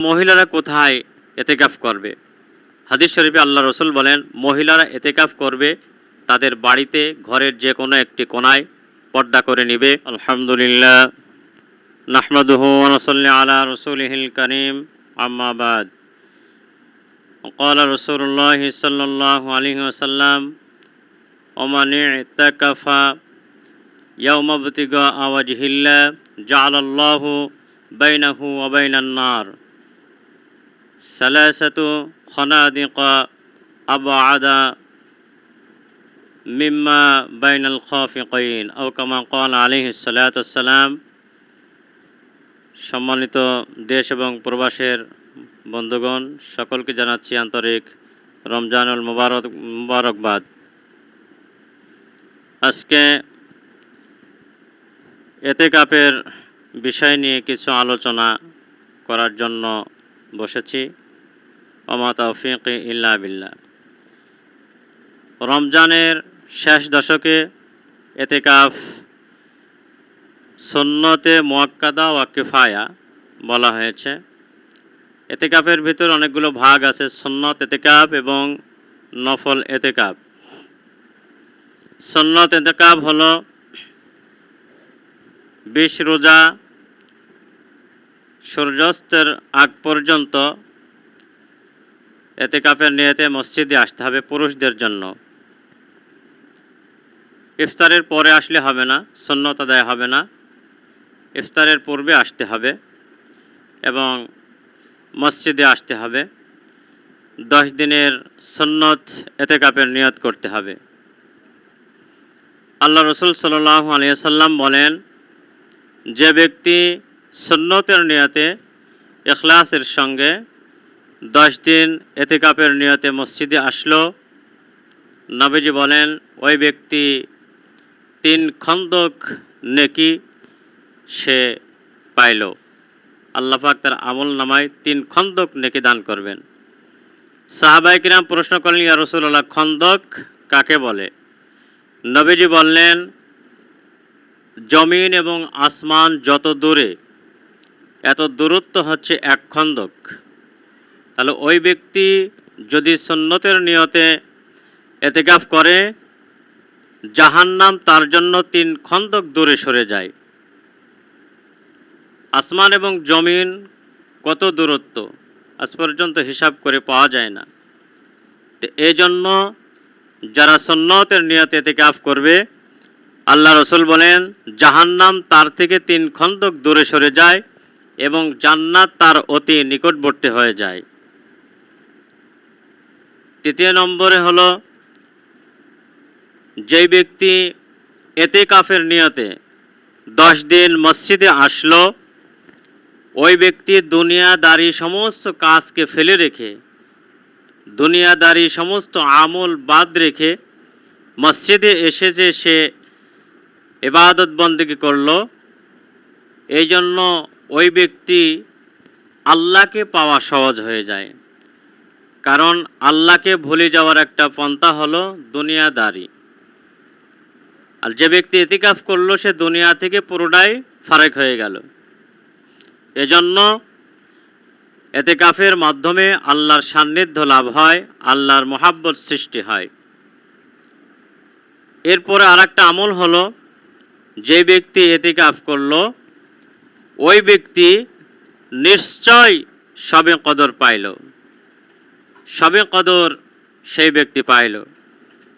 মহিলারা কোথায় এতেকাফ করবে হাদিস শরীফে আল্লাহ রসুল বলেন মহিলারা এতেকাফ করবে তাদের বাড়িতে ঘরের যে কোনো একটি কোনায় পর্দা করে নিবে আলহামদুলিল্লাহ নাহমাদুহু ওয়ানসল্লি আলা রসুলহিল করিম আম্মাবাদ وقال رسول الله صلى الله عليه وسلم ومن اعتكف يوم ابتغاء وجه الله جعل الله بينه وبين النار সালাসাতু খনাদিকা আবাদা মিম্মা বাইনাল খফিকইন ও কামা কল সালাম সম্মানিত দেশ এবং প্রবাসের বন্ধুগণ, সকলকে জানাচ্ছি আন্তরিক রমজানুল মুবারক, মুবারকবাদ। আজকে এতে কাপের বিষয় নিয়ে কিছু আলোচনা করার জন্য বসেছি। অমা তৌফিক ইল্লা বিল্লাহ। রমজানের শেষ দশকে এতেকাফ সুন্নতে মোয়াক্কাদা ওয়া কিফায়া বলা হয়েছে। এতেকাফের ভিতর অনেকগুলো ভাগ আছে, সুন্নত এতেকাফ এবং নফল এতেকাফ। সুন্নত এতেকাফ হলো বিশ রোজা সূর্যাস্তের আগ পর্যন্ত এতে কাপের নিয়তে মসজিদে আসতে হবে পুরুষদের জন্য। ইফতারের পরে আসলে হবে না সন্ন্যত আদায় হবে না। ইফতারের পূর্বে আসতে হবে এবং মসজিদে আসতে হবে। দশ দিনের সন্ন্যত এতেকাপের নিয়ত করতে হবে। আল্লাহ রসুল সাল্লাহ আলিয়াল্লাম বলেন, যে ব্যক্তি সন্ন্যতের নিয়তে এখলাসের সঙ্গে দশ দিন এতেকাপের নিয়তে মসজিদে আসলো। নবীজি বলেন, ওই ব্যক্তি তিন খন্দক নেকি সে পাইল। আল্লাহাক তার আমল নামায় তিন খন্দক নেকি দান করবেন। সাহাবাইকিরাম প্রশ্ন করলেন, ইয়া রসুল্লাহ খন্দক কাকে বলে? নবীজি বললেন, জমিন এবং আসমান যত দূরে এত দূরত্ব হচ্ছে এক খন্দক। তাহলে ওই ব্যক্তি যদি সন্ন্যতের নিয়তে এতেকাফ করে, জাহান্নাম তার জন্য তিন খন্দক দূরে সরে যায়। আসমান এবং জমিন কত দূরত্ব, আজ পর্যন্ত হিসাব করে পাওয়া যায় না। তো এই জন্য যারা সন্ন্যতের নিয়তে এতেকাফ করবে, আল্লাহ রসুল বলেন, জাহান্নাম তার থেকে তিন খন্দক দূরে সরে যায় এবং জান্নাত তার অতি নিকটবর্তী হয়ে যায়। তৃতীয় নম্বরে হলো, যেই ব্যক্তি এতে কাফের নিয়তে দশ দিন মসজিদে আসলো, ওই ব্যক্তি দুনিয়াদারি সমস্ত কাজকে ফেলে রেখে, দুনিয়াদারি সমস্ত আমল বাদ রেখে মসজিদে এসে যে সে এবাদত বন্দী করল, এই জন্য ওই ব্যক্তি আল্লাহকে পাওয়া সহজ হয়ে যায়। কারণ আল্লাহকে ভুলে যাওয়ার একটা পন্থা হলো দুনিয়াদারি। আর যে ব্যক্তি এতিকাফ করল, সে দুনিয়া থেকে পুরোটাই ফারেক হয়ে গেল। এজন্য এতেকাফের মাধ্যমে আল্লাহর সান্নিধ্য লাভ হয়, আল্লাহর মোহাব্বত সৃষ্টি হয়। এরপরে আর একটা আমল হলো, যে ব্যক্তি এতেকাফ করল ওই ব্যক্তি নিশ্চয় সবে কদর পাইল। সবে কদর সেই ব্যক্তি পাইল।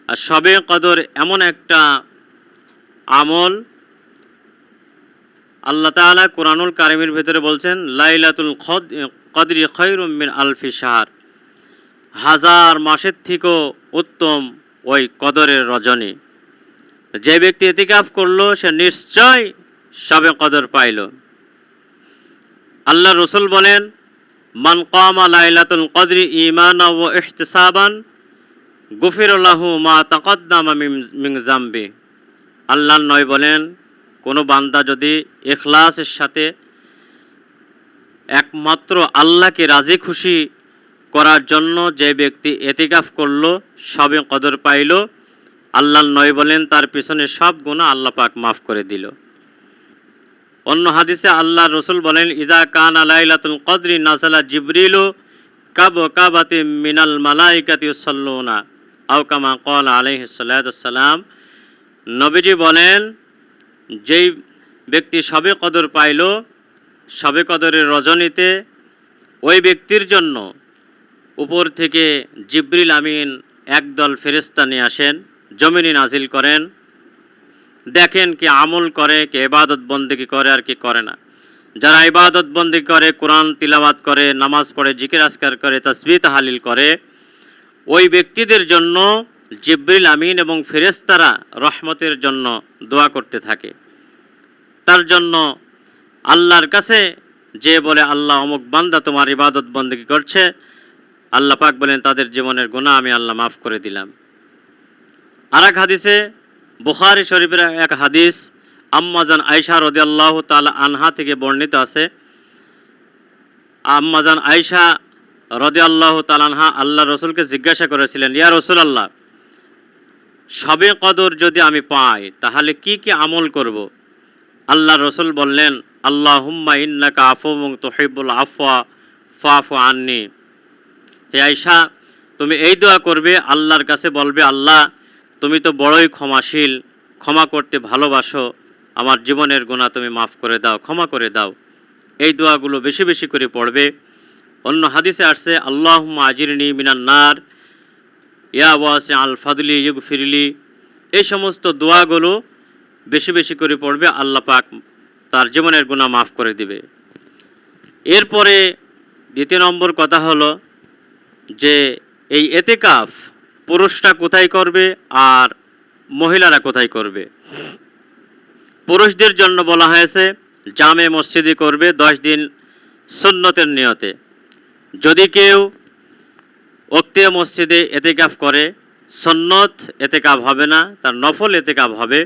আর সবে কদর এমন একটা আমল আল্লাহ তাআলা কোরআনুল কারিমের ভেতরে বলছেন, লাইলাতুল খদ, কদরি খৈরুম মিন আলফি শাহর। হাজার মাসের থেকেও উত্তম ওই কদরের রজনী। যে ব্যক্তি এতিকাফ করল, সে নিশ্চয় সবে কদর পাইল। আল্লাহ রসুল বলেন, মান কামা লাইলাতুল কদরি ইমান ও ইহতিসাবান, গুফিরুল্লাহু মা তাকদ্দামা মিন জাম্বি। আল্লাহ নয় বলেন, কোনো বান্দা যদি এখলাসের সাথে একমাত্র আল্লাহকে রাজি খুশি করার জন্য যে ব্যক্তি এতিকাফ করল, সবে কদর পাইল, আল্লাহ নয় বলেন, তার পিছনে সব গুণা আল্লাহ পাক মাফ করে দিল। অন্য হাদিসে আল্লাহ রসুল বলেন ইজা কান আলাইলাতুল কদরি নাসালা জিবরিলু, কাব কাবাতি মিনাল মালাইকাতি সল্লুনা আও কামা কল আলাইহি সালাম নবীজি বলেন, যেই ব্যক্তি সবে কদর পাইল, সবে কদরের রজনীতে, ওই ব্যক্তির জন্য উপর থেকে জিব্রিল আমিন একদল ফেরেস্তা নিয়ে আসেন, জমিনে নাজিল করেন। দেখেন কি আমল করে, কি ইবাদত বন্দেগী করে আর কি করে না। যারা ইবাদত বন্দি করে, কোরআন তিলাবাত করে, নামাজ পড়ে, জিকির আসকার করে তসবি তাহালিল করে, ওই ব্যক্তিদের জন্য জিব্রিল আমিন এবং ফেরেস্তারা রহমতের জন্য দোয়া করতে থাকে। তার জন্য আল্লাহর কাছে যে বলে, আল্লাহ, অমুক বান্দা তোমার ইবাদত বন্দেগী করছে? আল্লাহ পাক বলেন, তাদের জীবনের গুণা আমি আল্লাহ মাফ করে দিলাম। আর এক হাদিসে বুখারি শরীফের এক হাদিস আম্মাজান আয়সা রদি আল্লাহ তালা আনহা থেকে বর্ণিত আছে আম্মাজান আয়সা রদি আল্লাহ তালানহা আল্লাহ রসুলকে জিজ্ঞাসা করেছিলেন, ইয়া রসুল আল্লাহ সবে কদর যদি আমি পাই, তাহলে কি কি আমল করব। আল্লাহ রসুল বললেন আল্লাহ হুম্মা ইন্নাকা আফুমুং তোহিবুল আফওয়া ফাফু আননি হে আয়সা তুমি এই দোয়া করবে, আল্লাহর কাছে বলবে, আল্লাহ তুমি তো বড়ই ক্ষমাশীল, ক্ষমা করতে ভালোবাসো, আমার জীবনের গুণা তুমি মাফ করে দাও, ক্ষমা করে দাও। এই দোয়াগুলো বেশি বেশি করে পড়বে। অন্য হাদিসে আসছে আল্লাহ আজিরনি মিনান নার, ইয়া ওয়াসে আল ফাদলি ইউগ ফিরলি এই সমস্ত দোয়াগুলো বেশি বেশি করে পড়বে, আল্লাহ পাক তার জীবনের গুণা মাফ করে দিবে। এরপরে দ্বিতীয় নম্বর কথা হলো যে, এই এতেকাফ পুরুষরা কোথায় করবে আর মহিলারা কোথায় করবে? পুরুষদের জন্য বলা হয়েছে, জামে মসজিদে করবে দশ দিন সুন্নতের নিয়তে। যদি কেউ অক্তিয়া মসজিদে এতেকাফ করে, সন্নত এতেকাফ হবে না, তার নফল এতেকাফ হবে।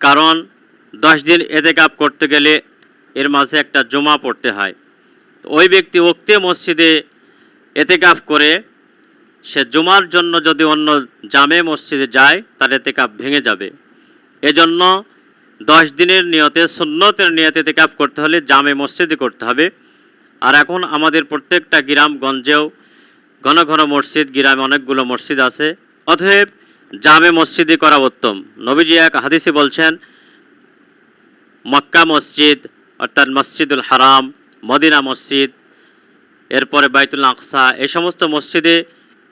কারণ দশ দিন এতেকাফ করতে গেলে এর মাঝে একটা জমা পড়তে হয়। ওই ব্যক্তি অক্তিয়া মসজিদে এতেকাফ করে সে জুমার জন্য যদি অন্য জামে মসজিদে যায়, তার এতেকাফ ভেঙে যাবে। এজন্য দশ দিনের নিয়তে, সুন্নতের নিয়তে এতেকাফ করতে হলে জামে মসজিদে করতে হবে। আর এখন আমাদের প্রত্যেকটা গ্রামগঞ্জেও ঘন ঘন মসজিদ, গ্রামে অনেকগুলো মসজিদ আছে। অতএব জামে মসজিদে করা উত্তম। নবীজি এক হাদিসে বলছেন, মক্কা মসজিদ, অর্থাৎ মসজিদুল হারাম, মদিনা মসজিদ, এরপরে বাইতুল আকসা, এই সমস্ত মসজিদে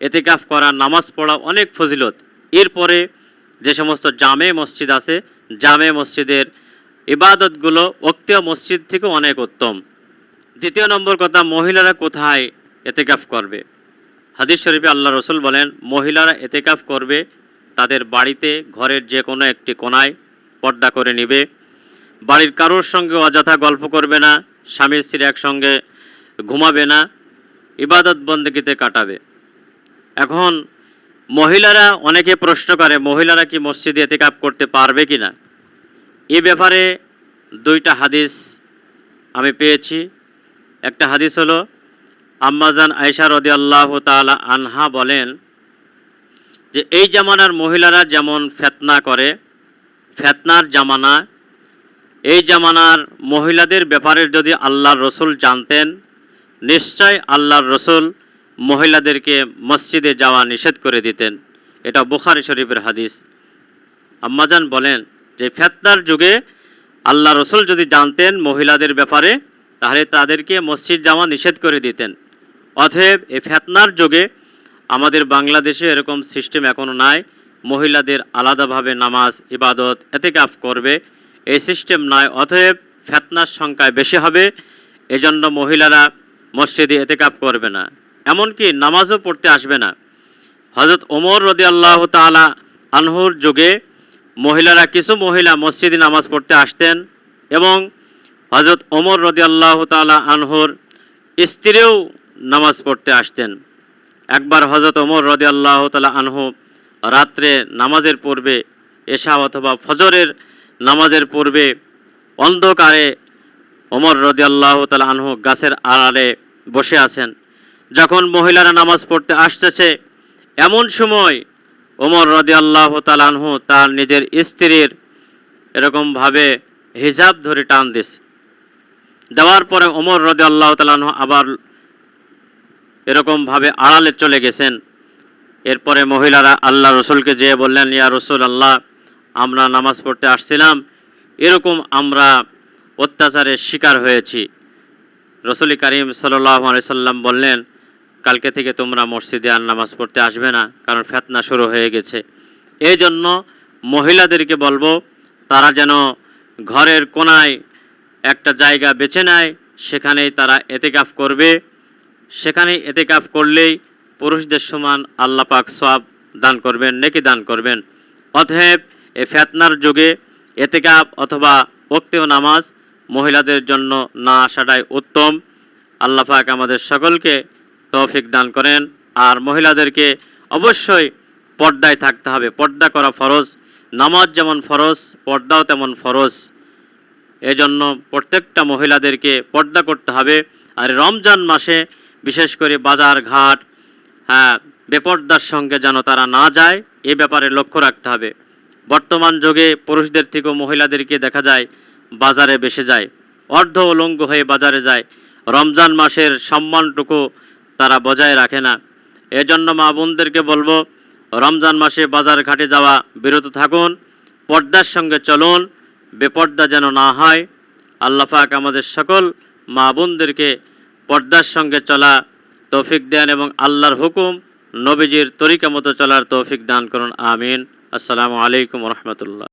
এতেকাফ করা, নামাজ পড়া অনেক ফজিলত। এরপরে যে সমস্ত জামে মসজিদ আছে, জামে মসজিদের ইবাদতগুলো অক্তীয় মসজিদ থেকে অনেক উত্তম। দ্বিতীয় নম্বর কথা, মহিলারা কোথায় এতেকাফ করবে? হাদিস শরীফে আল্লাহ রসুল বলেন, মহিলারা এতেকাফ করবে তাদের বাড়িতে, ঘরের যে কোনো একটি কোনায় পর্দা করে নিবে। বাড়ির কারোর সঙ্গে অযথা গল্প করবে না, স্বামী স্ত্রী একসঙ্গে ঘুমাবে না, ইবাদত বন্দীতে কাটাবে। এখন মহিলারা অনেকে প্রশ্ন করে, মহিলারা কি মসজিদে এতেকাপ করতে পারবে কি না? এ ব্যাপারে দুইটা হাদিস আমি পেয়েছি। একটা হাদিস হলো আম্মাজান আয়সা রদি আল্লাহ তালা আনহা বলেন যে, এই জামানার মহিলারা যেমন ফেতনা করে, ফেতনার জামানা, এই জামানার মহিলাদের ব্যাপারে যদি আল্লাহর রসুল জানতেন, নিশ্চয় আল্লাহর রসুল মহিলাদেরকে মসজিদে যাওয়া নিষেধ করে দিতেন। এটা বুখারি শরীফের হাদিস। আম্মাজান বলেন যে, ফেতনার যুগে আল্লাহ রসুল যদি জানতেন মহিলাদের ব্যাপারে, তাহলে তাদেরকে মসজিদ যাওয়া নিষেধ করে দিতেন। অতএব এই ফেতনার যুগে আমাদের বাংলাদেশে এরকম সিস্টেম এখনও নাই। মহিলাদের আলাদাভাবে নামাজ, ইবাদত এতে এতেকাফ করবে। এই সিস্টেম নয় অতএব ফেতনার সংখ্যায় বেশি হবে। এজন্য মহিলারা মসজিদে এতেকাপ করবে না। এমনকি নামাজও পড়তে আসবে না। হজরত ওমর রদি আল্লাহ তালা আনহুর যুগে মহিলারা কিছু মহিলা মসজিদে নামাজ পড়তে আসতেন এবং হজরত ওমর রদি আল্লাহ তালা আনহুর স্ত্রীও নামাজ পড়তে আসতেন। একবার হজরত ওমর রদি আল্লাহ তালা আনহু রাত্রে নামাজের পূর্বে এশা অথবা ফজরের নামাজের পূর্বে অন্ধকারে ওমর রদি আল্লাহ তালা আনহু গাছের আড়ালে বসে আছেন। যখন মহিলারা নামাজ পড়তে আসতেছে, এমন সময় ওমর রদি আল্লাহ তালানহু তার নিজের স্ত্রীর এরকমভাবে হিজাব ধরে টান দিছে। দেওয়ার পরে ওমর রদে আল্লাহ তালাহ আবার এরকমভাবে আড়ালে চলে গেছেন। এরপরে মহিলারা আল্লাহ রসুলকে যেয়ে বললেন, ইয়া রসুল আল্লাহ আমরা নামাজ পড়তে আসছিলাম, এরকম আমরা অত্যাচারের শিকার হয়েছি। রসুল করিম সাল্লাহ সাল্লাম বললেন কালকে থেকে তোমরা মসজিদে আর নামাজ পড়তে আসবে না, কারণ ফেতনা শুরু হয়ে গেছে। এই জন্য মহিলাদেরকে বলব, তারা যেন ঘরের কোনায় একটা জায়গা বেছে নেয়, সেখানেই তারা এতেকাফ করবে। সেখানে এতেকাফ করলেই পুরুষদের সমান আল্লাহ পাক সব দান করবেন, নেকি দান করবেন। অতএব এ ফেতনার যুগে এতেকাফ অথবা ওক্তেও নামাজ মহিলাদের জন্য না আসাটাই উত্তম। আল্লাহ পাক আমাদের সকলকে তৌফিক দান করেন। আর মহিলাদেরকে অবশ্যই পর্দায় থাকতে হবে। পর্দা করা ফরজ, নামাজ যেমন ফরজ, পর্দাও তেমন ফরজ। এজন্য প্রত্যেকটা মহিলাদেরকে পর্দা করতে হবে। আর রমজান মাসে বিশেষ করে বাজার ঘাট হ্যাঁ বেপর্দার সঙ্গে যেন তারা না যায়, এ ব্যাপারে লক্ষ্য রাখতে হবে। বর্তমান যুগে পুরুষদের থেকেও মহিলাদেরকে দেখা যায় বাজারে বেসে যায়। অর্ধ উলঙ্গ হয়ে বাজারে যায়। রমজান মাসের সম্মানটুকু তারা বজায় রাখে না। এজন্য মা বোনদেরকে বলব, রমজান মাসে বাজার ঘাটে যাওয়া, বিরত থাকুন, পর্দার সঙ্গে চলুন, বেপর্দা যেন না হয়। আল্লাহ পাক আমাদের সকল মা বোনদেরকে পর্দার সঙ্গে চলা তৌফিক দেন এবং আল্লাহর হুকুম, নবীজির তরিকা মতো চলার তৌফিক দান করুন। আমিন। আসসালামু আলাইকুম রহমতুল্লাহ।